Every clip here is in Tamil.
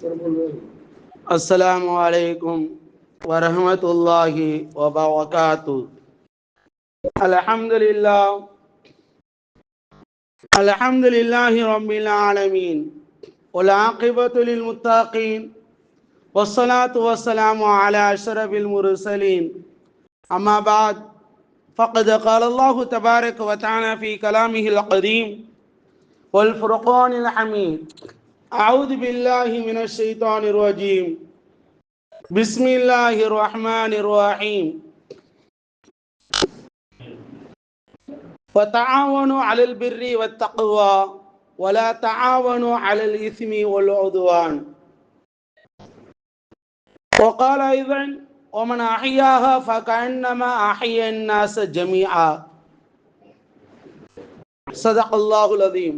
السلام عليكم ورحمة الله وبركاته. الحمد لله. الحمد لله رب العالمين. والعاقبة للمتقين. والصلاة والسلام على أشرف المرسلين. أما بعد فقد قال الله تبارك وتعالى في كلامه القديم والفرقان الحميد. أعوذ بالله من الشيطان الرجيم. بسم الله الرحمن الرحيم. وتعاونوا على البر والتقوى ولا تعاونوا على الإثم والعدوان. وقال أيضا ومن أحياها فكأنما أحيا الناس جميعا. صدق الله العظيم.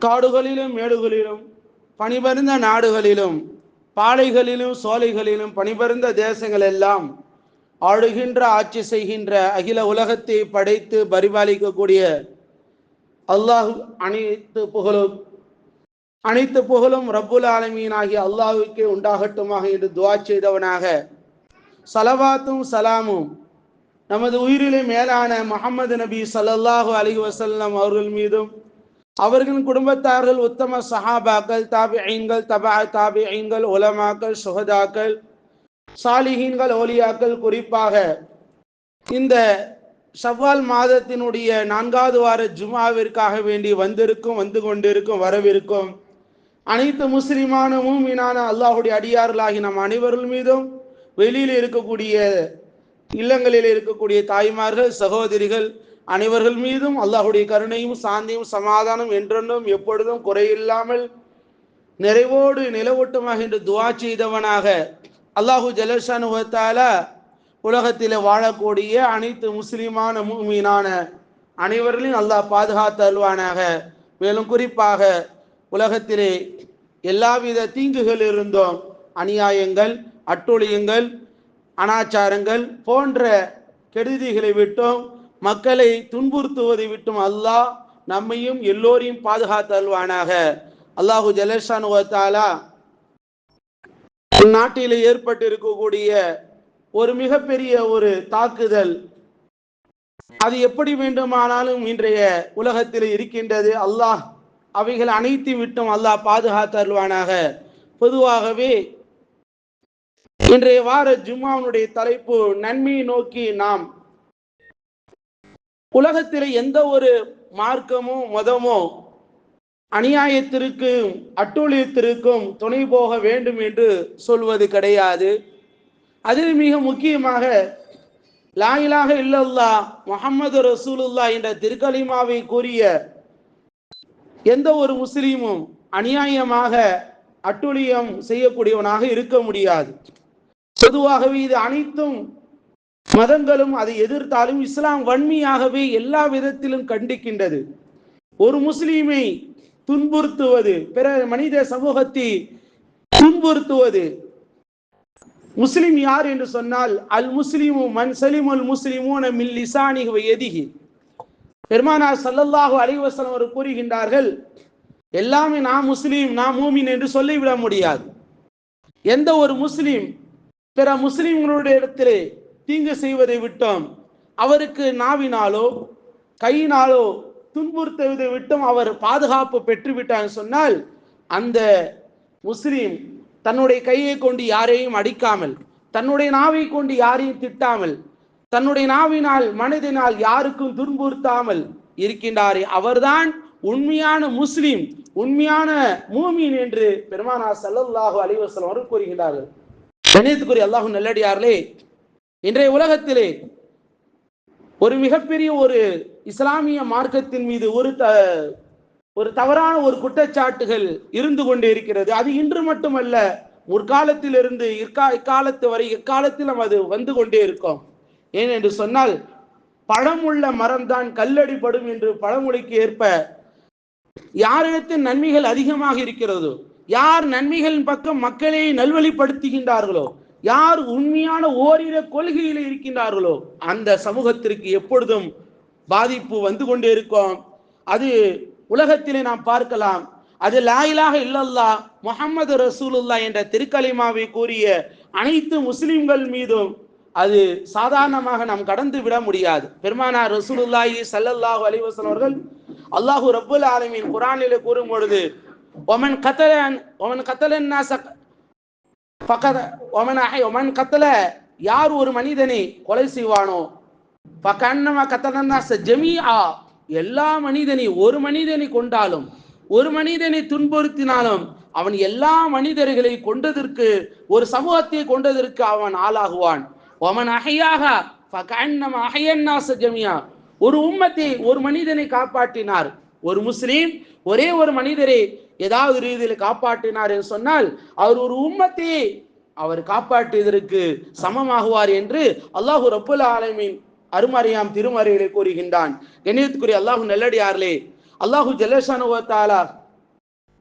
காடுகளிலும் மேடுகளிலும் பனிபருந்த நாடுகளிலும் பாலைகளிலும் சோலைகளிலும் பனிபருந்த தேசங்கள் எல்லாம் ஆளுகின்ற ஆட்சி செய்கின்ற அகில உலகத்தை படைத்து பரிபாலிக்கக்கூடிய அல்லாஹ் அனைத்து புகழும் அனைத்து புகழும் ரப்புல் ஆலமீன் ஆகிய அல்லாஹுக்கே உண்டாகட்டுமாக என்று துவா செய்தவனாக. சலவாத்தும் சலாமும் நமது உயிரிலே மேலான முகமது நபி சல்லாஹூ அலி வஸல்லம் அவர்கள் மீதும் அவர்களின் குடும்பத்தார்கள் உத்தம சஹாபாக்கள் தாபிஐன்கள் தபா தாபிஐன்கள் உலமாக்கள் சுகதாக்கள் சாலிஹீன்கள் ஓலியாக்கள். குறிப்பாக இந்த ஷவ்வால் மாதத்தினுடைய நான்காவது வார ஜுமாவிற்காக வேண்டி வந்திருக்கும் வந்து கொண்டிருக்கும் வரவிருக்கும் அனைத்து முஸ்லிமான மூமினான அல்லாஹுடைய அடியார்களாகி நம் அனைவர்கள் மீதும் வெளியில் இருக்கக்கூடிய இல்லங்களில் இருக்கக்கூடிய தாய்மார்கள் சகோதரிகள் அனைவர்கள் மீதும் அல்லாஹுடைய கருணையும் சாந்தியும் சமாதானம் என்றென்றும் எப்பொழுதும் குறையில்லாமல் நிறைவோடு நிலவொட்டுமாக என்று துவா செய்தவனாக அல்லாஹு ஜலஷானுவத்தால உலகத்தில் வாழக்கூடிய அனைத்து முஸ்லிமான மூமீனான அனைவர்களையும் அல்லாஹ் பாதுகாத்து அல்வானாக மேலும் குறிப்பாக உலகத்திலே எல்லாவித தீங்குகள் இருந்தோம் அநியாயங்கள் அட்டூழியங்கள் அனாச்சாரங்கள் போன்ற கெடுதிகளை விட்டும் மக்களை துன்புறுத்துவதை விட்டும் அல்லாஹ் நம்மையும் எல்லோரையும் பாதுகாத்தல்வானாக அல்லாஹு ஜலேஷானுவத்தாலா நாட்டில் ஏற்பட்டு இருக்கக்கூடிய ஒரு மிகப்பெரிய ஒரு தாக்குதல். அது எப்படி வேண்டுமானாலும் இன்றைய உலகத்தில் இருக்கின்றது. அல்லாஹ் அவைகள் அனைத்து விட்டும் அல்லாஹ் பாதுகாத்து பொதுவாகவே இன்றைய வார ஜும்மாவுடைய தலைப்பு நன்மையை நோக்கி நாம் உலகத்தில் எந்த ஒரு மார்க்கமோ மதமோ அநியாயத்திற்கும் அட்டூழியத்திற்கும் துணை போக வேண்டும் என்று சொல்வது கிடையாது. அதில் மிக முக்கியமாக லாயிலாக இல்லல்லா முகமது ரசூலுல்லா என்ற திருக்கலிமாவை கூறிய எந்த ஒரு முஸ்லீமும் அநியாயமாக அட்டுழியம் செய்யக்கூடியவனாக இருக்க முடியாது. பொதுவாகவே இது அனைத்தும் மதங்களும் அதை எதிர்த்தாலும் இஸ்லாம் வன்மையாகவே எல்லா விதத்திலும் கண்டிக்கின்றது. ஒரு முஸ்லீமை துன்புறுத்துவது பிற மனித சமூகத்தை துன்புறுத்துவது. முஸ்லிம் யார் என்று சொன்னால் அல் முஸ்லிமு மன் சலிம் அல் முஸ்லிமோன மில் லிசானி எதிகி பெருமானார் சல்லல்லாஹு அலைவசலம் அவர் கூறுகின்றார்கள் எல்லாமே நான் முஸ்லீம் நான் மூமின் என்று சொல்லிவிட முடியாது. எந்த ஒரு முஸ்லீம் பிற முஸ்லிம்களுடைய இடத்திலே தீங்கு செய்வதை விட்டோம். அவருக்கு நாவினாலோ கையினாலோ துன்புறுத்துவதை விட்டும் அவர் பாதுகாப்பு பெற்றுவிட்டார் சொன்னால் அந்த முஸ்லீம் தன்னுடைய கையை கொண்டு யாரையும் அடிக்காமல் தன்னுடைய நாவை கொண்டு யாரையும் திட்டாமல் தன்னுடைய நாவினால் மனதினால் யாருக்கும் துன்புறுத்தாமல் இருக்கின்றாரே அவர்தான் உண்மையான முஸ்லீம் உண்மையான மூமின் என்று பெருமானா சல்லல்லாஹு அலிவசலம் அவர்கள் கூறுகின்றார்கள். கணியத்துக்குரிய அல்லாஹு நல்லடியார்களே இன்றைய உலகத்திலே ஒரு மிகப்பெரிய ஒரு இஸ்லாமிய மார்க்கத்தின் மீது ஒரு த ஒரு தவறான ஒரு குற்றச்சாட்டுகள் இருந்து கொண்டே இருக்கிறது. அது இன்று மட்டுமல்ல முற்காலத்திலிருந்து இற்கா இக்காலத்து வரை இக்காலத்திலும் அது வந்து கொண்டே இருக்கும். ஏன் என்று சொன்னால் பழமுள்ள மரம்தான் கல்லடிப்படும் என்று பழமொழிக்கு ஏற்ப யாரிடத்தில் நன்மைகள் அதிகமாக இருக்கிறதோ யார் நன்மைகளின் பக்கம் மக்களை நல்வழிப்படுத்துகின்றார்களோ யார் உண்மையான ஓரிர கொள்கையில் இருக்கின்றார்களோ அந்த சமூகத்திற்கு எப்பொழுதும் பாதிப்பு வந்து கொண்டே இருக்கும். அது உலகத்திலே நாம் பார்க்கலாம். அது லாயிலாக இல்லல்லா முகமது ரசூலுல்லா என்ற திருக்கலிமாவை கூறிய அனைத்து முஸ்லிம்கள் மீதும் அது சாதாரணமாக நாம் கடந்து விட முடியாது. பெருமானார் ரசூலுல்லாஹி சல்லல்லாஹு அலிவசன் அவர்கள் அல்லாஹு ரபுல் ஆலமின் குரானில் கூறும் பொழுது ஒமன் கத்தலன் ஒமன் கத்தலன் பக்கத ஒமன் அஹை ஒமன் கத்தல யார் ஒரு மனிதனை கொலை செய்வானோ? பக்கன்னமா கத்தலன் நாச ஜமீஆ எல்லா மனிதனை ஒரு மனிதனை கொண்டாலும் ஒரு மனிதனை துன்புறுத்தினாலும் அவன் எல்லா மனிதர்களை கொண்டதற்கு ஒரு சமூகத்தை கொண்டதற்கு அவன் ஆளாகுவான். ஒமன் அகையாக ஃபகஅன்னம அஹையன்னாஸ ஜமியா ஒரு உம்மத்தை ஒரு மனிதனை காப்பாற்றினார். ஒரு முஸ்லீம் ஒரே ஒரு மனிதரை ஏதாவது ரீதியில் காப்பாற்றினார் என்று சொன்னால் அவர் ஒரு உம்மத்தை அவர் காப்பாற்றுவதற்கு சமமாகுவார் என்று அல்லாஹு ரப்புல் ஆலமின் அருமறையாம் திருமறையிலே கூறுகின்றான். கணிதத்துக்குரிய அல்லாஹு நல்லடியார்களே அல்லாஹு ஜல்லஷானுவத்தாலா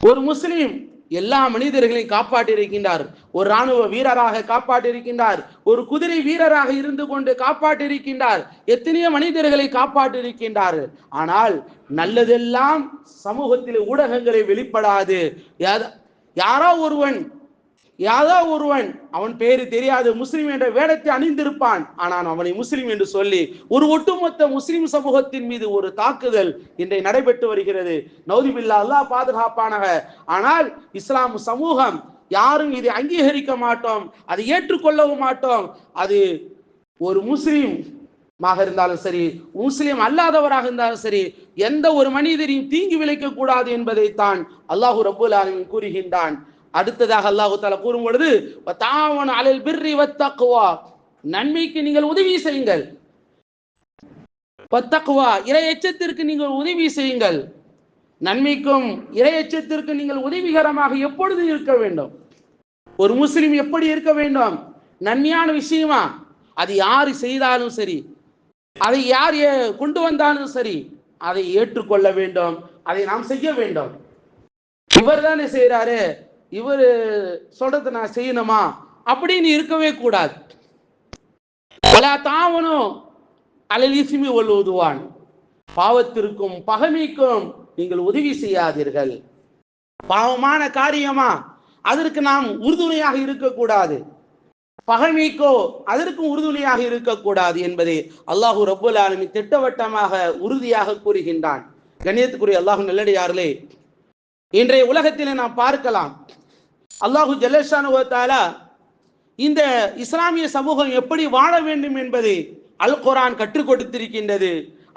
ஒரு முஸ்லீம் எல்லா மனிதர்களையும் காப்பாற்றி இருக்கின்றார் ஒரு ராணுவ வீரராக காப்பாற்றியிருக்கின்றார். ஒரு குதிரை வீரராக இருந்து கொண்டு காப்பாற்றி இருக்கின்றார் எத்தனையோ மனிதர்களை காப்பாற்றி இருக்கின்றார் ஆனால் நல்லதெல்லாம் சமூகத்தில் ஊடகங்களை வெளிப்படாது. யா- யாரோ ஒருவன் யாரோ ஒருவன் அவன் பேரு தெரியாது முஸ்லிம் என்ற வேடத்தை அணிந்திருப்பான். ஆனால் அவனை முஸ்லிம் என்று சொல்லி ஒரு ஒட்டுமொத்த முஸ்லிம் சமூகத்தின் மீது ஒரு தாக்குதல் இன்றை நடைபெற்று வருகிறது. நௌதிபில்லா அல்லாஹ் பாதுகாப்பானக. ஆனால் இஸ்லாம் சமூகம் யாரும் இதை அங்கீகரிக்க மாட்டோம் அதை ஏற்றுக்கொள்ளவும் மாட்டோம். அது ஒரு முஸ்லீம் மாக இருந்தாலும் சரி முஸ்லீம் அல்லாதவராக இருந்தாலும் சரி எந்த ஒரு மனிதரையும் தீங்கி விளைக்க கூடாது என்பதைத்தான் அல்லாஹூ ரபுல் ஆலமின் கூறுகின்றான். அடுத்ததாக அல்லாஹு தால கூறும் பொழுது தாவன் அலல் பிர்ரி வத்தக்குவா நன்மைக்கு நீங்கள் உதவி செய்யுங்கள். வத்தக்குவா இறை எச்சத்திற்கு நீங்கள் உதவி செய்யுங்கள். நன்மைக்கும் இறை எச்சத்திற்கு நீங்கள் உதவிகரமாக எப்பொழுது இருக்க வேண்டும்? ஒரு முஸ்லிம் எப்படி இருக்க வேண்டும்? நன்மையான விஷயமா? அது யார் செய்தாலும் சரி அதை யார் ஏ- கொண்டு வந்தாலும் சரி அதை ஏற்றுக்கொள்ள வேண்டும். அதை நாம் செய்ய வேண்டும். இவர் தானே செய்யறாரு இவர் சொல்றதை நான் செய்யணுமா? அப்படின்னு இருக்கவே கூடாது. பல தாவனும் அலலிசுமி ஒல்லுவான் பாவத்திற்கும் பகைமைக்கும் நீங்கள் உதவி செய்யாதீர்கள். பாவமான காரியமா? அதற்கு நாம் உறுதுணையாக இருக்கக்கூடாது. பகமைக்கோ அதற்கும் உறுதுணையாக இருக்கக்கூடாது என்பதை அல்லாஹூ ரபுல் ஆலமி திட்டவட்டமாக உறுதியாக கூறுகின்றான். கணியத்துக்குரிய அல்லாஹூ நல்லடியார்களே இன்றைய உலகத்திலே நாம் பார்க்கலாம். அல்லாஹு ஜல்லஷானுவத்தாலா இந்த இஸ்லாமிய சமூகம் எப்படி வாழ வேண்டும் என்பதை அல் குரான் கற்றுக் கொடுத்திருக்கின்றது.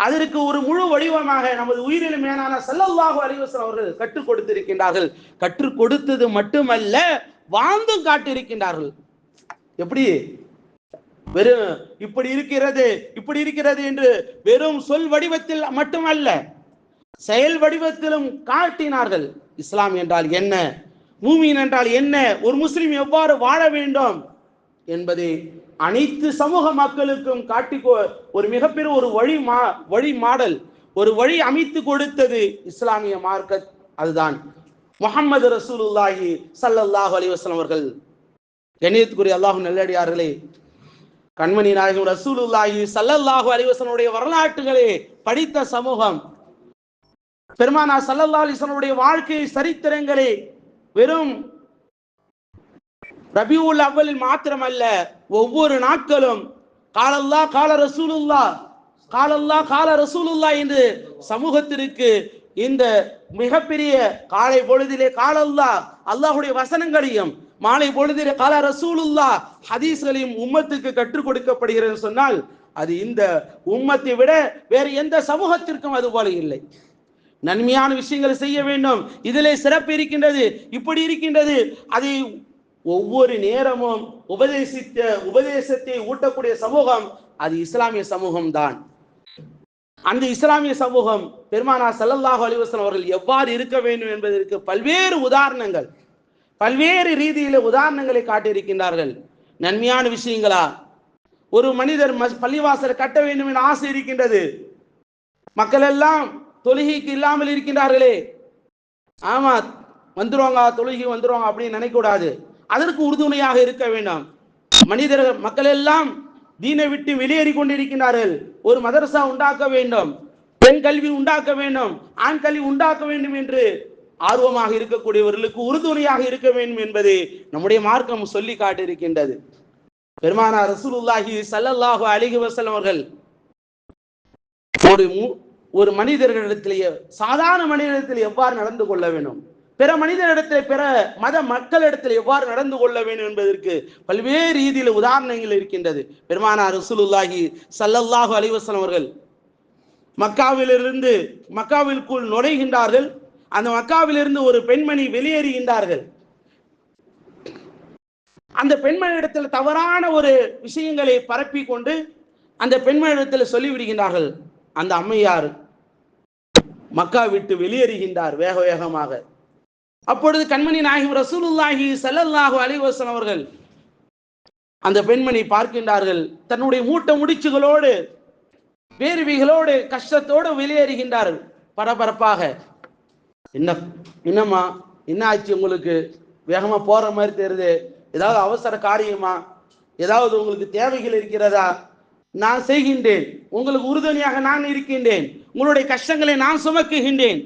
அதற்கு ஒரு முழு வடிவமாக நமது உயிரின மேலான ஸல்லல்லாஹு அலைஹி அவர்கள் கற்றுக் கொடுத்திருக்கின்றார்கள். கற்றுக் கொடுத்தது மட்டுமல்ல வாழ்ந்தும் காட்டியிருக்கின்றார்கள். எப்படி? வெறும் இப்படி இருக்கிறது இப்படி இருக்கிறது என்று வெறும் சொல் வடிவத்தில் மட்டுமல்ல செயல் வடிவத்திலும் காட்டினார்கள். இஸ்லாம் என்றால் என்ன? மூமின் என்றால் என்ன? ஒரு முஸ்லிம் எவ்வாறு வாழ வேண்டும்? என்பதை அனைத்து சமூக மக்களுக்கும் காட்டி கொ- ஒரு மிகப்பெரிய ஒரு வழி மா வழி மாடல் ஒரு வழி அமைத்து கொடுத்தது இஸ்லாமிய மார்க்கத் அதுதான். முகமது ரசூலுல்லாஹி சல்லல்லாஹு அலைஹி வஸல்லம் அவர்கள் கண்ணியத்துக்குரிய அல்லாஹும் நல்லடியார்களே கண்மணி நாயகம் ரசூலுல்லாஹி சல்லல்லாஹு அலைஹி வஸல்லுடைய வரலாற்றுகளை படித்த சமூகம். பெருமானா ஸல்லல்லாஹு அலைஹி வாழ்க்கை சரித்திரங்களை வெறும் ரபியுல் அவ்வலில் மாத்திரமல்ல ஒவ்வொரு நாட்களும் காலல்லா கால ரசூலுல்லா காலல்லா கால ரசூலுல்லா என்று சமூகத்திற்கு இந்த மிகப்பெரிய காலை பொழுதிலே காலல்லா அல்லாஹுடைய வசனங்களையும் மாலை பொழுதிலே கால ரசூலுல்லா ஹதீஸ்களையும் உம்மத்துக்கு கற்றுக் கொடுக்கப்படுகிறது சொன்னால் அது இந்த உம்மத்தை விட வேறு எந்த சமூகத்திற்கும் அது போல இல்லை. நன்மையான விஷயங்களை செய்ய வேண்டும். இதிலே சிறப்பு இருக்கின்றது. இப்படி இருக்கின்றது. அதை ஒவ்வொரு நேரமும் உபதேசித்த உபதேசத்தை ஊட்டக்கூடிய சமூகம் அது இஸ்லாமிய சமூகம் தான் அந்த இஸ்லாமிய சமூகம் பெருமானா சல்லல்லாஹு அலிவசன் அவர்கள் எவ்வாறு இருக்க வேண்டும் என்பதற்கு பல்வேறு உதாரணங்கள். பல்வேறு ரீதியில உதாரணங்களை காட்டியிருக்கின்றார்கள். நன்மையான விஷயங்களா? ஒரு மனிதர் மஸ்- பள்ளிவாசலை கட்ட வேண்டும் என ஆசை இருக்கின்றது. மக்கள் எல்லாம் தொழுகைக்கு இல்லாமல் இருக்கின்றார்களே. ஆமா வந்துருவாங்க தொழுகை வந்துருவாங்க அப்படின்னு நினைக்கூடாது அதற்கு உறுதுணையாக இருக்க வேண்டாம். மனிதர்கள் மக்கள் எல்லாம் தீனை விட்டு வெளியேறி கொண்டிருக்கிறார்கள் ஒரு மதரசா உண்டாக்க வேண்டும். பெண் கல்வி உண்டாக்க வேண்டும். ஆண் கல்வி உண்டாக்க வேண்டும் என்று ஆர்வமாக இருக்கக்கூடியவர்களுக்கு உறுதுணையாக இருக்க வேண்டும் என்பது நம்முடைய மார்க்கம் சொல்லி காட்டியிருக்கின்றது. பெருமானார் ரசூலுல்லாஹி சல்லல்லாஹு அலிஹி வஸல்லம் அவர்கள் ஒரு ஒரு மனிதர்களிடத்திலேயே சாதாரண மனிதனிடத்தில் எவ்வாறு நடந்து கொள்ள வேண்டும்? பிற மனிதனிடத்தில் பிற மத மக்களிடத்தில் எவ்வாறு நடந்து கொள்ள வேண்டும் என்பதற்கு பல்வேறு ரீதியில் உதாரணங்கள் இருக்கின்றது. பெருமானார் ரசூலுல்லாஹி சல்லல்லாஹு அலிவசன் அவர்கள் மக்காவிலிருந்து மக்காவிற்குள் நுழைகின்றார்கள். அந்த மக்காவிலிருந்து ஒரு பெண்மணி வெளியேறுகின்றார்கள். அந்த பெண்மணியிடத்தில் தவறான ஒரு விஷயங்களை பரப்பி கொண்டு அந்த பெண்மணியிடத்தில் சொல்லிவிடுகின்றார்கள். அந்த அம்மையார் மக்கா விட்டு வெளியேறுகின்றார் வேக வேகமாக. அப்பொழுது கண்மணி நாயகம் ரசூலுல்லாஹி சல்லல்லாஹு அலைஹி அவர்கள் அந்த பெண்மணி பார்க்கின்றார்கள். தன்னுடைய மூட்ட முடிச்சுகளோடு வேர்விகளோடு கஷ்டத்தோடு வெளியேறுகின்றார்கள் பரபரப்பாக. என்ன என்னம்மா என்ன ஆச்சு உங்களுக்கு? வேகமா போற மாதிரி தெரியுது. ஏதாவது அவசர காரியமா? ஏதாவது உங்களுக்கு தேவைகள் இருக்கிறதா? நான் செய்கின்றேன். உங்களுக்கு உறுதுணையாக நான் இருக்கின்றேன். உங்களுடைய கஷ்டங்களை நான் சுமக்குகின்றேன்.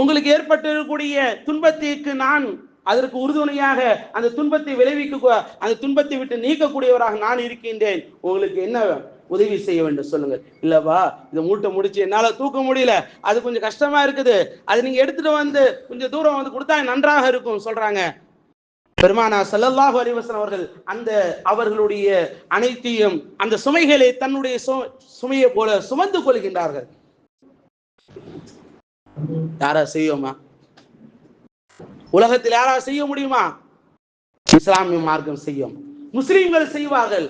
உங்களுக்கு ஏற்பட்டிருக்கக்கூடிய துன்பத்திற்கு நான் அதற்கு உறுதுணையாக அந்த துன்பத்தை விளைவிக்க அந்த துன்பத்தை விட்டு நீக்கக்கூடியவராக நான் இருக்கின்றேன். உங்களுக்கு என்ன உதவி செய்ய வேண்டும் சொல்லுங்க இல்லவா இதை மூட்டை முடிச்சு என்னால தூக்க முடியல. அது கொஞ்சம் கஷ்டமா இருக்குது. அது நீங்க எடுத்துட்டு வந்து கொஞ்சம் தூரம் வந்து கொடுத்தா நன்றாக இருக்கும் சொல்றாங்க. பெருமானா ஸல்லல்லாஹு அலைஹி அவர்கள் அந்த அவர்களுடைய அனைத்தையும் அந்த சுமைகளை தன்னுடைய சுமையை போல சுமந்து கொள்கின்றார்கள். யாரா செய்வோமா உலகத்தில் யாரா செய்ய முடியுமா? இஸ்லாமிய மார்க்கம் செய்யும். முஸ்லீம்கள் செய்வார்கள்.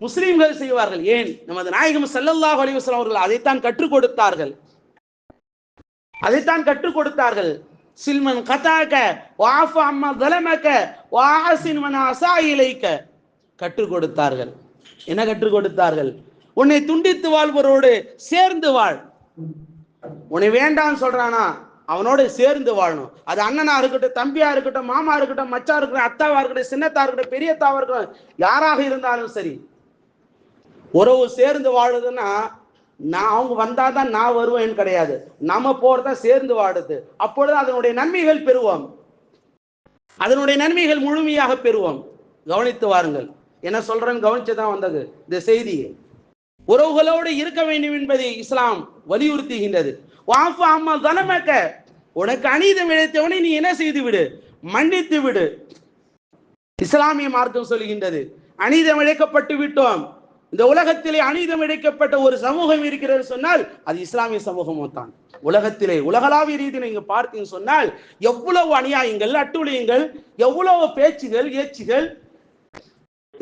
முஸ்லீம்கள் செய்வார்கள். ஏன்? நமது நாயகம் சல்லல்லாஹ் அலைஹி அவர்கள் அதைத்தான் கற்றுக் கொடுத்தார்கள். அதைத்தான் கற்றுக் கொடுத்தார்கள். சில்மன் கதாக்க வாஃப அம்மா தலமக்க வாஹசின் மன அசா இலைக்க கற்றுக் கொடுத்தார்கள். என்ன கற்றுக் கொடுத்தார்கள்? உன்னை துண்டித்து வாழ்வரோடு சேர்ந்து வாழ். உன்னை வேண்டாம்னு சொல்றானா அவனோட சேர்ந்து வாழணும். அது அண்ணனா இருக்கட்டும் தம்பியா இருக்கட்டும் மாமா இருக்கட்டும் மச்சா இருக்கட்டும் அத்தாவா இருக்கட்டும் சின்னத்தா இருக்கட்டும் பெரியத்தாவா இருக்கட்டும் யாராக இருந்தாலும் சரி உறவு சேர்ந்து வாழுதுன்னா நான் அவங்க வந்தாதான் நான் வருவேன் கிடையாது. நம்ம போறதா சேர்ந்து வாடுது அப்பொழுது அதனுடைய நன்மைகள் பெறுவோம். அதனுடைய நன்மைகள் முழுமையாக பெறுவோம். கவனித்து வாருங்கள். என்ன சொல்றேன்னு கவனிச்சுதான் வந்தது. இந்த செய்தியை. உறவுகளோடு இருக்க வேண்டும் என்பதை இஸ்லாம் வலியுறுத்துகின்றது. வாஃபு அம்மா தனமக்க உனக்கு அநீதம் இழைத்தவனை நீ என்ன செய்து விடு? மன்னித்து விடு. இஸ்லாமிய மார்க்கம் சொல்கின்றது அநீதம் இழைக்கப்பட்டு விட்டோம். இந்த உலகத்திலே அநீதம் இழைக்கப்பட்ட ஒரு சமூகம் இருக்கிறது சொன்னால் அது இஸ்லாமிய சமூகமும் தான். உலகத்திலே உலகளாவிய ரீதியில் நீங்க பார்த்தீங்கன்னு சொன்னால் எவ்வளவு அநியாயங்கள் அட்டுழியங்கள் எவ்வளவு பேச்சுகள் ஏச்சுகள்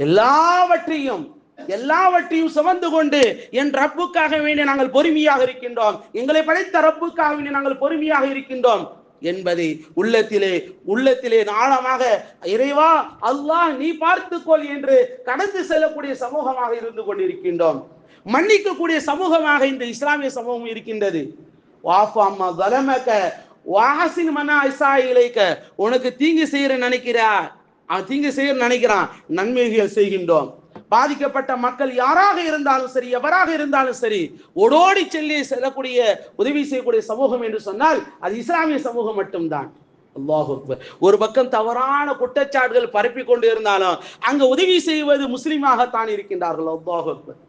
எல்லாவற்றையும் எல்லாவற்றையும் சுமந்து கொண்டு என் ரப்புக்காக வேண்டி நாங்கள் பொறுமையாக இருக்கின்றோம். எங்களை படைத்த ரப்புக்காக வேண்டி நாங்கள் பொறுமையாக இருக்கின்றோம். என்பதை உள்ளத்திலே உள்ளத்திலே நாளமாக இறைவா அல்லாஹ் நீ பார்த்துக்கொள் என்று கடந்து செல்லக்கூடிய சமூகமாக இருந்து கொண்டிருக்கின்றோம். மன்னிக்கக்கூடிய சமூகமாக இந்த இஸ்லாமிய சமூகம் இருக்கின்றது. வாஃபு வலமக்க வாசின் மன ஐசா இலைக்க உனக்கு தீங்கு செய்யற நினைக்கிறா அவன் தீங்கு செய்ய நினைக்கிறான். நன்மைகள் செய்கின்றோம். பாதிக்கப்பட்ட மக்கள் யாராக இருந்தாலும் சரி எவராக இருந்தாலும் சரி ஓடோடி செல்லி செல்லக்கூடிய உதவி செய்யக்கூடிய சமூகம் என்று சொன்னால் அது இஸ்லாமிய சமூகம் மட்டும்தான். ஒரு பக்கம் தவறான குற்றச்சாட்டுகள் பரப்பி கொண்டு இருந்தாலும் அங்க உதவி செய்வது முஸ்லீமாகத்தான் இருக்கின்றார்கள். அல்லாஹ் அக்பர்.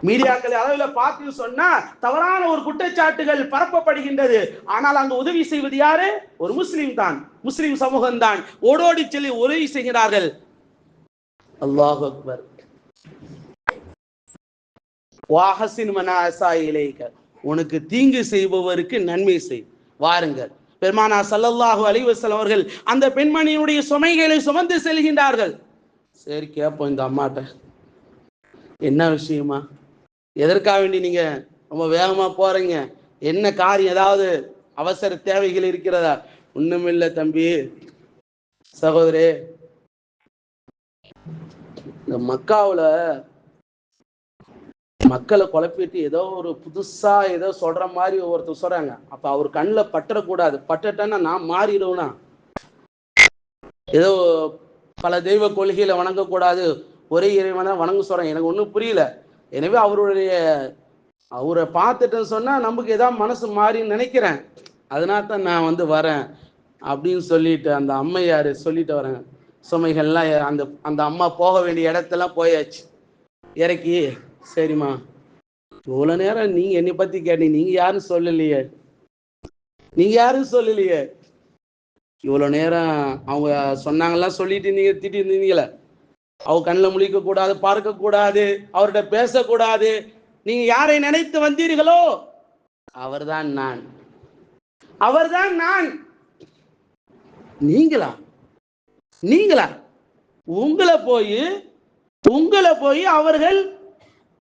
மீடியாக்கள் அளவில் பார்த்து சொன்னா தவறான ஒரு குற்றச்சாட்டுகள் பரப்பப்படுகின்றது. ஆனால் அங்கு உதவி செய்வது யாரு? ஒரு முஸ்லிம் தான் முஸ்லிம் சமூகம் தான் ஓடோடி செல்லி உதவி செய்கிறார்கள். அல்லாஹ் அக்பர். வாஹசின் மனாசா இலேக. உனக்கு தீங்கு செய்பவருக்கு நன்மை செய். வாருங்கள். பெருமானா சல்லல்லாஹு அலிவசல் அவர்கள் அந்த பெண்மணியினுடைய சுமைகளை சுமந்து செல்கின்றார்கள். சரி கேட்போம் இந்த அம்மாட்ட. என்ன விஷயமா? எதற்காக வேண்டி நீங்க ரொம்ப வேகமா போறீங்க? என்ன காரியம்? ஏதாவது அவசர தேவைகள் இருக்கிறதா? ஒண்ணுமில்ல தம்பி. சகோதரே இந்த மக்காவில் மக்களை குழப்பிட்டு ஏதோ ஒரு புதுசா ஏதோ சொல்ற மாதிரி ஒருத்தர் சொல்றாங்க. அப்ப அவர் கண்ணில் பற்றக்கூடாது. பட்டுட்டேன்னா நான் மாறிடுவேனா? ஏதோ பல தெய்வ கொள்கையில வணங்கக்கூடாது. ஒரே இறைவனை வணங்க சொல்றேன். எனக்கு ஒன்றும் புரியல. எனவே அவருடைய அவரை பார்த்துட்டேன்னு சொன்னா நமக்கு ஏதாவது மனசு மாறின்னு நினைக்கிறேன். அதனால தான் நான் வந்து வரேன் அப்படின்னு சொல்லிட்டு அந்த அம்மையார் சொல்லிட்டு வரேன் சுமைகள்லாம் அந்த அந்த அம்மா போக வேண்டிய இடத்தெல்லாம் போயாச்சு. இறக்கி சரிம்மா. இவ்வளோ நேரம் நீங்க என்னை பத்தி கேட்டீங்க. நீங்க யாரும் சொல்லலையே. நீங்க யாரும் சொல்லலையே. இவ்வளோ நேரம் அவங்க சொன்னாங்கலாம் சொல்லிட்டு நீங்க திட்டி இருந்தீங்களே அவ கண்ணில் முழிக்க கூடாது பார்க்க கூடாது அவர்கிட்ட பேசக்கூடாது நீங்க யாரை நினைத்து வந்தீர்களோ அவர்தான் நான். அவர்தான் நான். நீங்களா? நீங்களா? உங்களை போய் உங்களை போய் அவர்கள்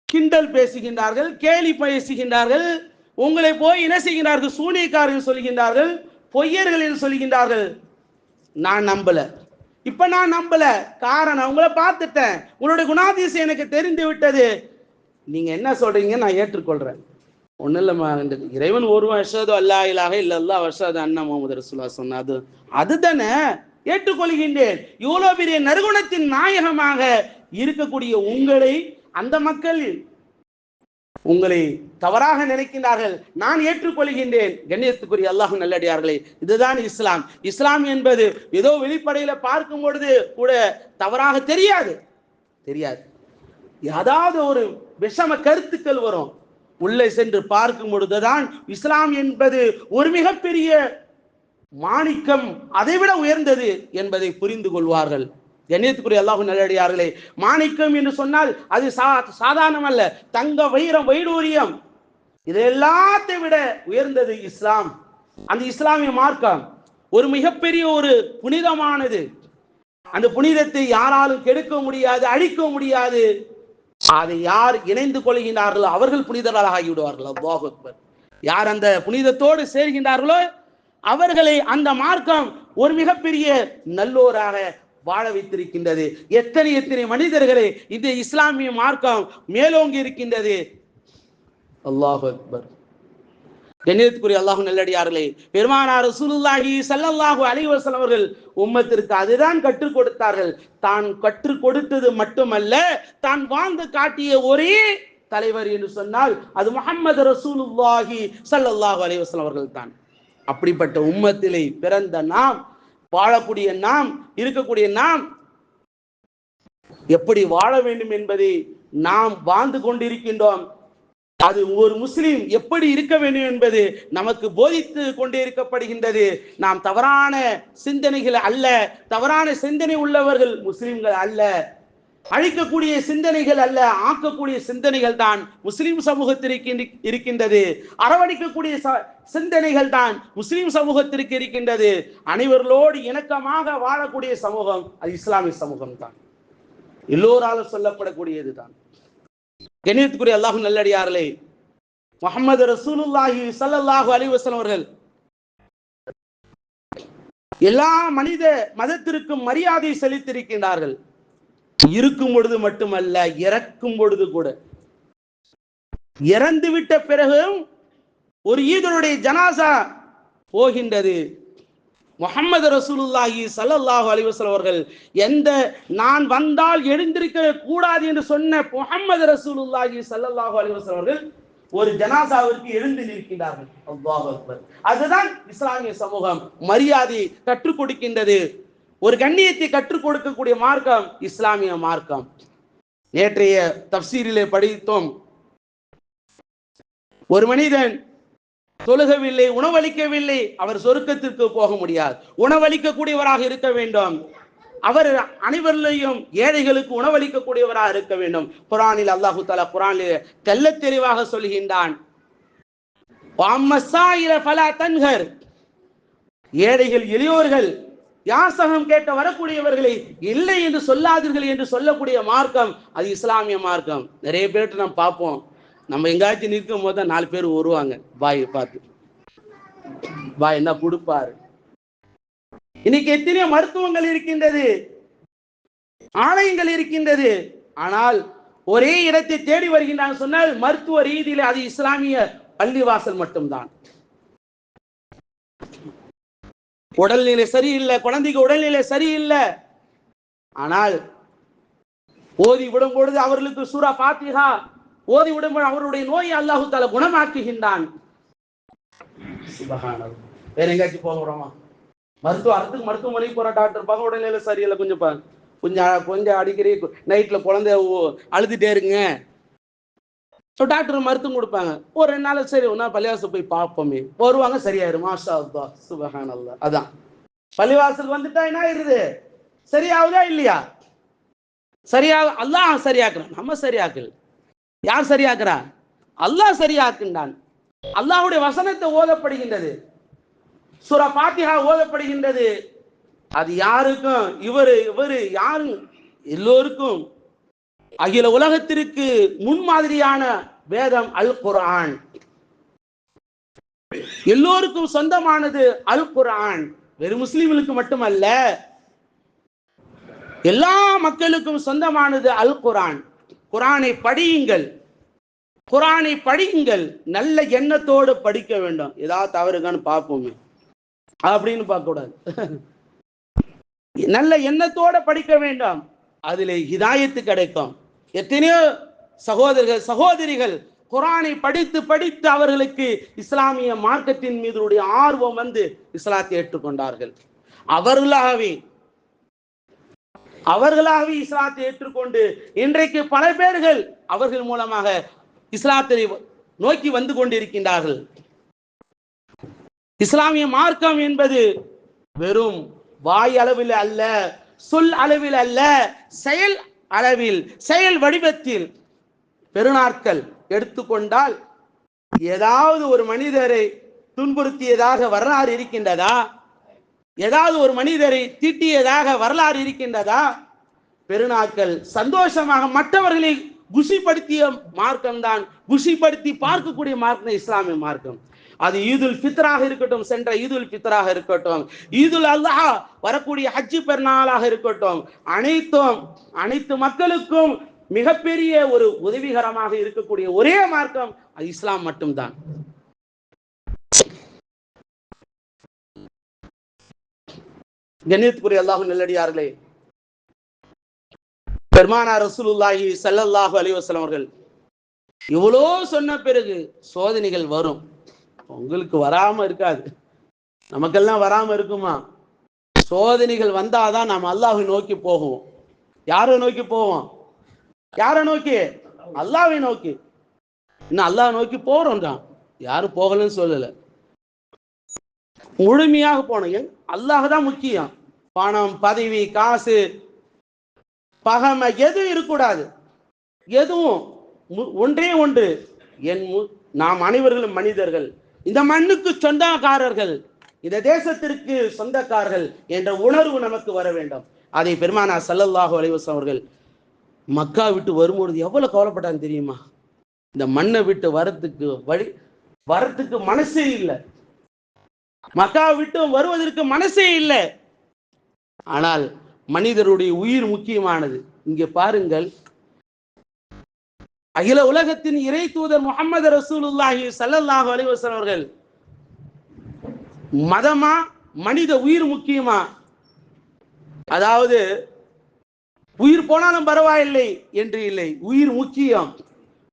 கிண்டல் பேசுகின்றார்கள் கேலி பேசுகின்றார்கள் உங்களை போய் என்ன செய்கின்றார்கள்? சூனியக்காரர்கள் சொல்கின்றார்கள் பொய்யர்கள் என்று சொல்கின்றார்கள். நான் நம்பல. இப்ப நான் நம்பல. காரணம் உங்களை பார்த்துட்டேன். உங்களுடைய குணாதிசயம் எனக்கு தெரிந்து விட்டது. நீங்க என்ன சொல்றீங்க நான் ஏற்றுக்கொள்றேன். ஒன்றும் இல்லைம்மா இறைவன் ஒரு வருஷம் அல்லா இல்லை இல்லல்லா வருஷம் அண்ணா முகமது ரசூலா சொன்ன அது அதுதானே? ஏற்றுக்கொள்கின்றேன். இவ்வளோ பெரிய நறுகுணத்தின் நாயகமாக இருக்கக்கூடிய உங்களை அந்த மக்கள் உங்களை தவறாக நினைக்கின்றார்கள். நான் ஏற்றுக்கொள்கின்றேன். கண்ணியத்துக்குரிய அல்லாஹ் நல்லடியார்களே இதுதான் இஸ்லாம். இஸ்லாம் என்பது ஏதோ வெளிப்படையில பார்க்கும் பொழுது கூட தவறாக தெரியாது. தெரியாது. ஏதாவது ஒரு விஷம கருத்துக்கள் வரும். உள்ளே சென்று பார்க்கும் பொழுதுதான் இஸ்லாம் என்பது ஒரு மிகப்பெரிய மாணிக்கம் அதைவிட உயர்ந்தது என்பதை புரிந்து கொள்வார்கள். கண்ணியத்துக்குரிய அல்லாஹு நல்லடியார்களே மாணிக்கம் என்று சொன்னால் அது சா சாதாரணம் அல்ல தங்க வைரம் வைடூரியம். இது எல்லாத்தை விட உயர்ந்தது இஸ்லாம். அந்த இஸ்லாமிய மார்க்கம் ஒரு மிகப்பெரிய ஒரு புனிதமானது. அந்த புனிதத்தை யாராலும் கெடுக்க முடியாது அழிக்க முடியாது. அதை யார் இணைந்து கொள்கின்றார்களோ அவர்கள் புனிதர்களாக ஆகிவிடுவார்கள் அல்லாஹ் யார் அந்த புனிதத்தோடு சேர்கின்றார்களோ அவர்களை அந்த மார்க்கம் ஒரு மிகப்பெரிய நல்லோராக வாழ வைத்திருக்கின்றது. எத்தனை எத்தனை மனிதர்களை இந்த இஸ்லாமிய மார்க்கம் மேலோங்கி இருக்கின்றது. அல்லாஹ் அக்பர். கண்ணியத்துக்குரிய அல்லாஹு நல்லடியார்களே பெருமானார் ரசூலுல்லாஹி சல்லல்லாஹு அலைஹி அவர்கள் உம்மத்திற்கு அதுதான் கற்றுக் கொடுத்தார்கள். தான் கற்றுக் கொடுத்தது மட்டுமல்ல தான் வாழ்ந்து காட்டிய ஒரே தலைவர் என்று சொன்னால் அது முகமது ரசூலுல்லாஹி சல்லல்லாஹு அலைஹி அவர்கள் தான் அப்படிப்பட்ட உம்மத்திலே பிறந்த நாம் வாழக்கூடிய நாம் இருக்கக்கூடிய நாம் எப்படி வாழ வேண்டும் என்பதை நாம் வாழ்ந்து கொண்டிருக்கின்றோம். அது ஒரு முஸ்லீம் எப்படி இருக்க வேண்டும் என்பது நமக்கு போதித்து கொண்டே இருக்கப்படுகின்றது நாம் தவறான சிந்தனைகள் அல்ல. தவறான சிந்தனை உள்ளவர்கள் முஸ்லிம்கள் அல்ல. அழிக்கக்கூடிய சிந்தனைகள் அல்ல ஆக்கக்கூடிய சிந்தனைகள் தான் முஸ்லிம் சமூகத்திற்கு இருக்கின்றது. அரவணைக்கக்கூடிய ச- சிந்தனைகள் தான் முஸ்லிம் சமூகத்திற்கு இருக்கின்றது. அனைவர்களோடு இணக்கமாக வாழக்கூடிய சமூகம் அது இஸ்லாமிய சமூகம் தான். எல்லோராலும் சொல்லப்படக்கூடியது தான். கணியத்துக்குரிய அல்லாஹ் நல்லடியார்களே முகமது ரசூலுல்லாஹி ஸல்லல்லாஹு அலிவசன் அவர்கள் எல்லா மனித மதத்திற்கும் மரியாதை செலுத்தியிருக்கின்றார்கள். இருக்கும் பொழுது மட்டுமல்ல இறக்கும் பொழுது கூட. இறந்து விட்ட பிறகும் ஒரு ஈதனுடைய ஜனாசா போகின்றது. முகமது ரசூலுல்லாஹி சல்லல்லாஹு அலிவசல் அவர்கள் எந்த நான் வந்தால் எழுந்திருக்க கூடாது என்று சொன்ன முகமது ரசூலுல்லாஹி சல்லல்லாஹு அலிவசல் அவர்கள் ஒரு ஜனாசாவிற்கு எழுந்து நிற்கின்றார்கள். அதுதான் இஸ்லாமிய சமூகம் மரியாதை கற்றுக் கொடுக்கின்றது. ஒரு கண்ணியத்தை கற்றுக் கொடுக்கக்கூடிய மார்க்கம் இஸ்லாமிய மார்க்கம். நேற்றைய தப்சீரிலே படித்தோம். ஒரு மனிதன் தொழுகவில்லை உணவளிக்கவில்லை அவர் சொருக்கத்திற்கு போக முடியாது. உணவளிக்கக்கூடியவராக இருக்க வேண்டும். அவர் அனைவரிலையும் ஏழைகளுக்கு உணவளிக்கக்கூடியவராக இருக்க வேண்டும். குரானில் அல்லாஹு தாலா குரானில் தெல்ல தெளிவாக சொல்கின்றான். ஏழைகள் எளியோர்கள் யாசகம் கேட்ட வரக்கூடியவர்களை இல்லை என்று சொல்லாதீர்கள் என்று சொல்லக்கூடிய மார்க்கம் அது இஸ்லாமிய மார்க்கம். நிறைய பேர்கிட்ட நம்ம பார்ப்போம். நம்ம எங்காச்சும் நிற்கும் போது தான் நாலு பேர் வருவாங்க. பாய் பார்த்து. பாய் என்ன கொடுப்பாரு? இன்னைக்கு எத்தனையோ மருத்துவங்கள் இருக்கின்றது. ஆலயங்கள் இருக்கின்றது. ஆனால் ஒரே இடத்தை தேடி வருகின்றான் சொன்னால் மருத்துவ ரீதியில் அது இஸ்லாமிய பள்ளிவாசல் மட்டும்தான். உடல்நிலை சரியில்லை குழந்தைக்கு உடல்நிலை சரியில்லை. ஆனால் ஓதி விடும் பொழுது அவர்களுக்கு சூரா பாத்திகா ஓதி விடும்போது அவருடைய நோயை அல்லாஹு தால குணமாக்குகின்றான். வேற எங்கேயாச்சும் போகிறோமா மருத்துவ அரசுக்கு மருத்துவமனைக்கு போற டாக்டர் பார்க்க உடல்நிலை சரியில்லை. கொஞ்சம் கொஞ்சம் கொஞ்சம் அடிக்கடி நைட்ல குழந்தை ஓ- அழுதுட்டே இருங்க. ஸோ டாக்டர் மருத்துவம் கொடுப்பாங்க. ஒரு ரெண்டு நாள் சரி ஒரு பள்ளிவாசல் போய் பார்ப்போமே. வருவாங்க சரியாயிரும். மாஷா அல்லா சுபஹான் அல்லா அதான். பள்ளிவாசல் வந்துட்டா என்ன ஆயிருது சரியாகுதா இல்லையா? சரியா அல்லாஹ் சரியாக்குறான். நம்ம சரியாக்கல. யார் சரியாக்குறா? அல்லாஹ் சரியாக்குண்டான் அல்லாஹுடைய வசனத்தை ஓதப்படுகின்றது. சூரா பாத்திகா ஓதப்படுகின்றது. அது யாருக்கும் இவரு இவரு யாரும் எல்லோருக்கும் அகில உலகத்திற்கு முன்மாதிரியான வேதம் அல் குரான் எல்லோருக்கும் சொந்தமானது அல் குரான் வெறும் முஸ்லிம்களுக்கு மட்டுமல்ல எல்லா மக்களுக்கும் சொந்தமானது அல் குரான் குரானை படியுங்கள். குரானை படியுங்கள். நல்ல எண்ணத்தோடு படிக்க வேண்டும். ஏதாவது தவறுகான்னு பார்ப்போமே. அப்படின்னு பார்க்க கூடாது நல்ல எண்ணத்தோட படிக்க வேண்டாம். அதில் ஹிதாயத்து கிடைக்கும். எத்தனையோ சகோதரர்கள் சகோதரிகள் குரானை படித்து படித்து அவர்களுக்கு இஸ்லாமிய மார்க்கத்தின் மீதுடைய ஆர்வம் வந்து இஸ்லாத்தை ஏற்றுக்கொண்டார்கள். அவர்களாகவே அவர்களாகவே இஸ்லாத்தை ஏற்றுக்கொண்டு இன்றைக்கு பல பேர்கள் அவர்கள் மூலமாக இஸ்லாத்தை நோக்கி வந்து கொண்டிருக்கின்றார்கள். இஸ்லாமிய மார்க்கம் என்பது வெறும் வாய் அளவில் அல்ல சொல் அளவில் அல்ல செயல் அளவில் செயல் வடிவத்தில் பெருநாட்கள் எடுத்துக்கொண்டால் ஏதாவது ஒரு மனிதரை துன்புறுத்தியதாக வரலாறு இருக்கின்றதா? ஏதாவது ஒரு மனிதரை தீட்டியதாக வரலாறு இருக்கின்றதா? பெருநாட்கள் சந்தோஷமாக மற்றவர்களை குஷிப்படுத்திய மார்க்கம்தான் குஷிப்படுத்தி பார்க்கக்கூடிய மார்க்கம் இஸ்லாமிய மார்க்கம். அது ஈதுல் ஃபித்ராக இருக்கட்டும் சென்ற ஈதுல் ஃபித்ராக இருக்கட்டும். ஈதுல் அல்லாஹ் வரக்கூடிய ஹஜ்ஜி பெருநாளாக இருக்கட்டும். அனைத்தும் அனைத்து மக்களுக்கும் மிகப்பெரிய ஒரு உதவிகரமாக இருக்கக்கூடிய ஒரே மார்க்கம் அது இஸ்லாம் மட்டும்தான். கண்ணியத்துக்குரிய அல்லாஹும் நல்லடியார்களே பெருமானார் ரசூலுல்லாஹி சல்லல்லாஹு அலைஹி வஸல்லம் அவர்கள் இவ்வளோ சொன்ன பிறகு சோதனைகள் வரும். உங்களுக்கு வராம இருக்காது. நமக்கெல்லாம் வராம இருக்குமா? சோதனைகள் வந்தாதான் நாம் அல்லாஹை நோக்கி போகுவோம். யாரை நோக்கி போவோம்? யாரை நோக்கி? அல்லாவை நோக்கி. இன்னும் அல்லாஹ் நோக்கி போறோம் தான் யாரும் போகலன்னு சொல்லல. முழுமையாக போனோம் அல்லாஹ் தான் முக்கியம். பணம் பதவி காசு பகமை எதுவும் இருக்கக்கூடாது. எதுவும் மு- ஒன்றே ஒன்று. என் மு- நாம் அனைவர்களும் மனிதர்கள். இந்த மண்ணுக்கு சொந்தக்காரர்கள் இந்த தேசத்திற்கு சொந்தக்காரர்கள் என்ற உணர்வு நமக்கு வர வேண்டும். அதை பெருமானா சல்லல்லாஹு அலைவசம் அவர்கள் மக்கா விட்டு வரும்பொழுது எவ்வளவு கவலைப்பட்டாங்க தெரியுமா? இந்த மண்ணை விட்டு வரத்துக்கு வழி வரத்துக்கு மனசே இல்லை. மக்கா விட்டு வருவதற்கு மனசே இல்லை. ஆனால் மனிதருடைய உயிர் முக்கியமானது. இங்கே பாருங்கள் அகில உலகத்தின் இறை தூதர் முகமது ரசூலுல்லாஹி சல்லல்லாஹு அலைஹி அவர்கள் மதமா மனித உயிர் முக்கியமா? அதாவது உயிர் போனாலும் பரவாயில்லை என்று இல்லை. உயிர் முக்கியம்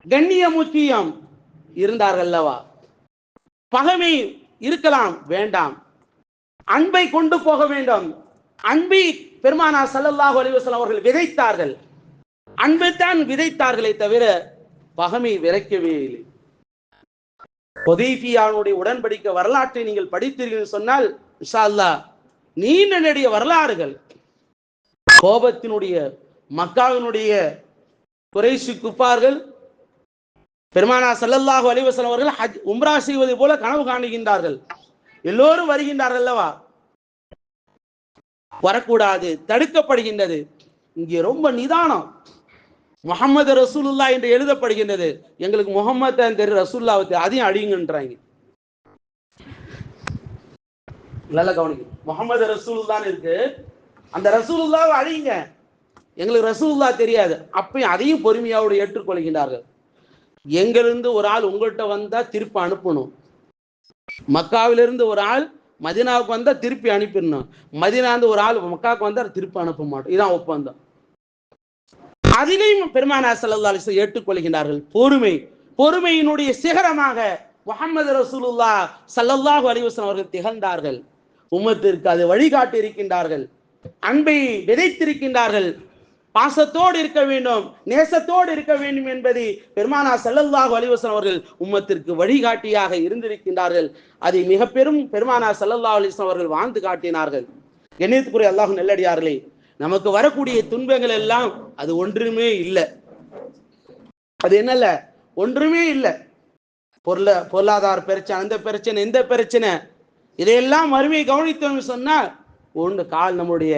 கண்ணிய முக்கியம். இருந்தார்கள் அல்லவா? பகமை இருக்கலாம் வேண்டாம். அன்பை கொண்டு போக வேண்டும். அன்பை பெருமானா சல்லல்லாஹு அலைஹி அவர்கள் விதைத்தார்கள். அன்பைத்தான் விதைத்தார்களே தவிர பகமை விதைக்கவே இல்லை. பொதைஃபியானுடைய உடன்படிக்கை வரலாற்றை நீங்கள் படித்தீர்கள் சொன்னால் இன்ஷா அல்லாஹ் நீண்ட நெடிய வரலாறுகள். கோபத்தினுடைய மக்காவினுடைய குறைசி குப்பார்கள் பெருமானா ஸல்லல்லாஹு அலிவசன் அவர்கள் ஹஜ் உம்ரா செய்வது போல கனவு காணுகின்றார்கள். எல்லோரும் வருகின்றார்கள் அல்லவா? வரக்கூடாது தடுக்கப்படுகின்றது. இங்கே ரொம்ப நிதானம். முகமது ரசூலுல்லா என்று எழுதப்படுகின்றது. எங்களுக்கு முகமது தான் தெரியும் ரசூல்லாவை தெரியும் அதையும் அழியுங்கன்றாங்க. நல்ல கவனிங்க. முகமது ரசூலுல்லான்னு இருக்கு. அந்த ரசூலுல்லாவை அழியுங்க. எங்களுக்கு ரசூலுல்லா தெரியாது. அப்பயும் அதையும் பொறுமையாவோடு ஏற்றுக்கொள்கின்றார்கள். எங்கிருந்து ஒரு ஆள் உங்கள்கிட்ட வந்தா திருப்பி அனுப்பணும். மக்காவிலிருந்து ஒரு ஆள் மதினாவுக்கு வந்தா திருப்பி அனுப்பிடணும். மதினாந்து ஒரு ஆள் மக்காவுக்கு வந்தா திருப்பி அனுப்ப மாட்டோம். இதான் ஒப்பந்தம். அதிலையும் பெருமானா சல்லா அலிஸ்லாம் ஏற்றுக்கொள்கின்றார்கள். பொறுமை. பொறுமையினுடைய சிகரமாக முகமது ரசூலுல்லா சல்லல்லாஹு அலிவசன் அவர்கள் திகழ்ந்தார்கள். உம்மத்திற்கு அது வழிகாட்டி இருக்கின்றார்கள் அன்பை விதைத்திருக்கின்றார்கள். பாசத்தோடு இருக்க வேண்டும் நேசத்தோடு இருக்க வேண்டும் என்பதை பெருமானா செல்லல்லாஹு அலிவசன் அவர்கள் உம்மத்திற்கு வழிகாட்டியாக இருந்திருக்கின்றார்கள். அதை மிக பெரும் பெருமானா செல்லல்லா அலிவசன் அவர்கள் வாழ்ந்து காட்டினார்கள். கண்ணியத்துக்குரிய அல்லாஹ் நெல்லடியார்களே நமக்கு வரக்கூடிய துன்பங்கள் எல்லாம் அது ஒன்றுமே இல்லை. அது என்னல்ல? ஒன்றுமே இல்லை. பொருள பொருளாதார பிரச்சனை அந்த பிரச்சனை இந்த பிரச்சனை. இதையெல்லாம் மறுமையை கவனித்தோம்னு சொன்னால் ஒன்று கால் நம்முடைய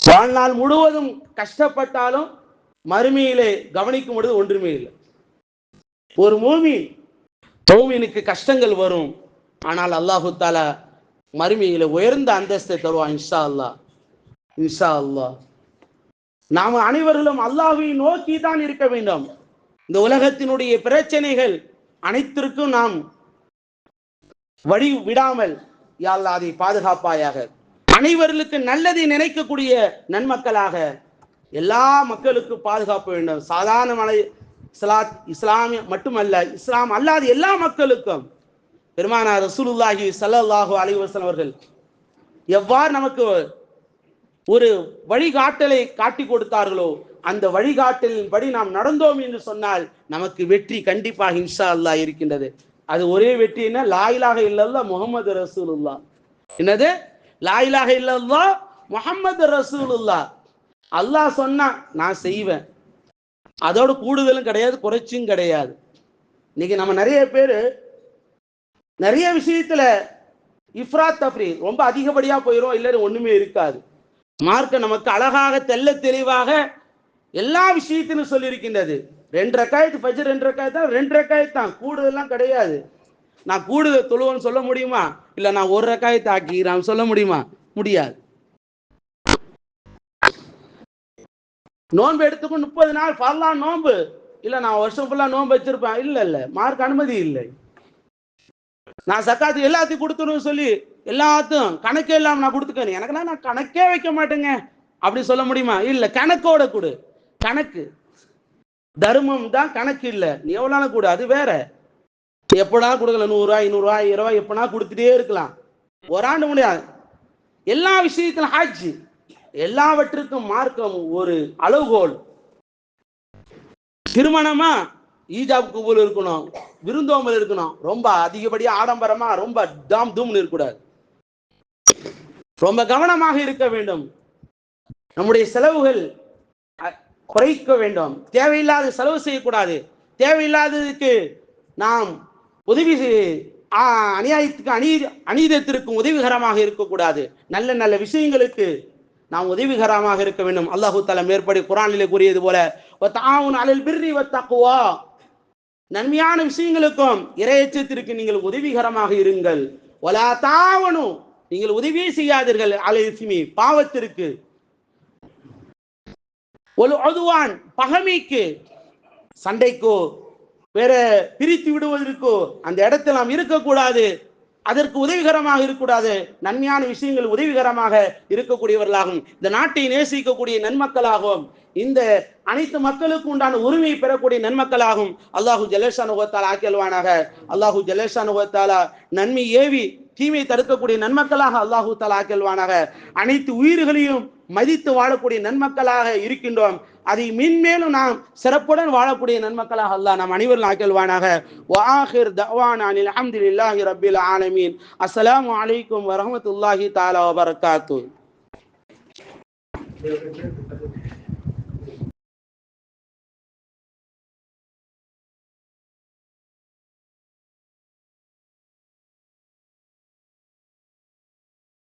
வாழ்நாள் முழுவதும் கஷ்டப்பட்டாலும் மறுமையிலே கவனிக்கும் பொழுது ஒன்றுமே இல்லை. ஒரு மூமி மூமினுக்கு கஷ்டங்கள் வரும். ஆனால் அல்லாஹு தாலா மறுமையில உயர்ந்த அந்தஸ்தை தருவான் இன்ஷா அல்லாஹ். இன்ஷா அல்லாஹ் நாம் அனைவர்களும் அல்லாஹை நோக்கி தான் இருக்க வேண்டும். இந்த உலகத்தினுடைய பிரச்சனைகள் அனைத்திற்கும் நாம் வழி விடாமல் யாழ்லா அதை பாதுகாப்பாயாக. அனைவர்களுக்கு நல்லதை நினைக்கக்கூடிய நன்மக்களாக எல்லா மக்களுக்கும் பாதுகாப்பு வேண்டும். சாதாரண மலை இஸ்லாத் இஸ்லாமிய மட்டுமல்ல இஸ்லாம் அல்லாத எல்லா மக்களுக்கும். பெருமானார் ரசூலுல்லாஹி சல்லாஹூ அலைஹி வஸல்லம் அவர்கள் எவ்வாறு நமக்கு ஒரு வழிகாட்டலை காட்டி கொடுத்தார்களோ அந்த வழிகாட்டலின் படி நாம் நடந்தோம் என்று சொன்னால் நமக்கு வெற்றி கண்டிப்பாக இன்ஷா அல்லாஹ் இருக்கின்றது. அது ஒரே வெற்றி என்ன? லாயிலாக இல்லல்லா முகமது ரசூலுல்லா என்னது? லாயிலாக இல்லல்லா முகமது ரசூலுல்லா அல்லாஹ் சொன்னா நான் செய்வேன். அதோட கூடுதலும் கிடையாது குறைச்சும் கிடையாது. இன்னைக்கு நம்ம நிறைய பேர் நிறைய விஷயத்துல இஃப்ராத் தஃப்ரி ரொம்ப அதிகப்படியா போயிடும் இல்லைன்னு ஒண்ணுமே இருக்காது. மார்க்க நமக்கு அழகாக தெல்ல தெளிவாக எல்லா விஷயத்திலும் சொல்லியிருக்கின்றது. ரெண்டு ரக்காயத்து ஃபஜர் ரெண்டு ரக்காயத்து தான் ரெண்டு ரக்காயத்து தான். கூடுதல்லாம் கிடையாது. நான் கூடுதல் தொழுவன்னு சொல்ல முடியுமா? இல்லை நான் ஒரு ரக்காயத்தை ஆக்கிக்கிறேன் சொல்ல முடியுமா? முடியாது. நோன்பு எடுத்துக்கும் முப்பது நாள் ஃபர்லாம் நோன்பு. இல்லை நான் வருஷம் ஃபுல்லாக நோன்பு வச்சிருப்பேன். இல்லை இல்லை மார்க் அனுமதி இல்லை. நான் சக்காத்து எல்லாத்தையும் கொடுத்துருன்னு சொல்லி எல்லாத்தையும் கணக்கே இல்லாமல் நான் கொடுத்துக்கணும் எனக்குன்னா நான் கணக்கே வைக்க மாட்டேங்க. அப்படி சொல்ல முடியுமா? இல்ல கணக்கோட கொடு. கணக்கு. தர்மம் தான் கணக்கு இல்ல. நீ எவ்வளவு கொடு. அது வேற. எப்படா கொடுக்கல நூறுரூவா ஐநூறுரூவா ஆயிரம் ரூபாய் எப்படா கொடுத்துட்டே இருக்கலாம். ஒரு ஆண்டு முடியாது எல்லா விஷயத்திலும் ஆச்சு எல்லாவற்றுக்கும் மார்க்கம் ஒரு அளவுகோல் திருமணமா? ஈஜாப் குபூல் இருக்கணும் விருந்தோம்பல் இருக்கணும். ரொம்ப அதிகப்படியாக ஆடம்பரமா ரொம்ப தாம் தூம்னு இருக்கக்கூடாது. ரொம்ப கவனமாக இருக்க வேண்டும். நம்முடைய செலவுகள் குறைக்க வேண்டும். தேவையில்லாத செலவு செய்யக்கூடாது. தேவையில்லாததுக்கு நாம் உதவி செய்- ஆ, அநியாயத்துக்கு அநீ அநீதத்திற்கும் உதவிகரமாக இருக்கக்கூடாது. நல்ல நல்ல விஷயங்களுக்கு நாம் உதவிகரமாக இருக்க வேண்டும். அல்லாஹு தலா மேற்படி குரானிலே கூறியது போல தாவுன் அலல் பிர்ரி வத்தக்குவா நன்மையான விஷயங்களுக்கும் இரையச்சத்திற்கு நீங்கள் உதவிகரமாக இருங்கள். ஒலா தாவனு நீங்கள் உதவியே செய்யாதீர்கள். அலட்சுமி பாவத்திற்கு. ஒரு அதுவான் பகமைக்கு. சண்டைக்கோ வேற பிரித்து விடுவதற்கோ அந்த இடத்தில் நாம் இருக்கக்கூடாது. அதற்கு உதவிகரமாக இருக்கக்கூடாது. நன்மையான விஷயங்கள் உதவிகரமாக இருக்கக்கூடியவர்களாகும். இந்த நாட்டை நேசிக்கக்கூடிய நன்மக்களாகவும் இந்த அனைத்து மக்களுக்கு உண்டான உரிமையை பெறக்கூடிய நன்மக்களாகும். அல்லாஹூ ஜலேஷா நுகத்தால் ஆக்கியல்வானாக. அல்லாஹு ஜலேஷானுகத்தாலா நன்மை ஏவி தீமை தடுக்கக்கூடிய நன்மக்களாக அல்லாஹு தாலா ஆக்கியல்வானாக. அனைத்து உயிர்களையும் மதித்து வாழக்கூடிய நன்மக்களாக இருக்கின்றோம். அதை மின்மேலும் நாம் சிறப்புடன் வாழக்கூடிய நன்மக்களாக அல்லாஹ் நாம் அனைவரும் ஆக்கியல்வானாக. வாஹிர் தவான் அனில் அஹமதுல்லாஹி ரபில் ஆலமீன். அஸ்லாம் அலைக்கும் வரமத்துல்லாஹி தாலா வபரகாத்து.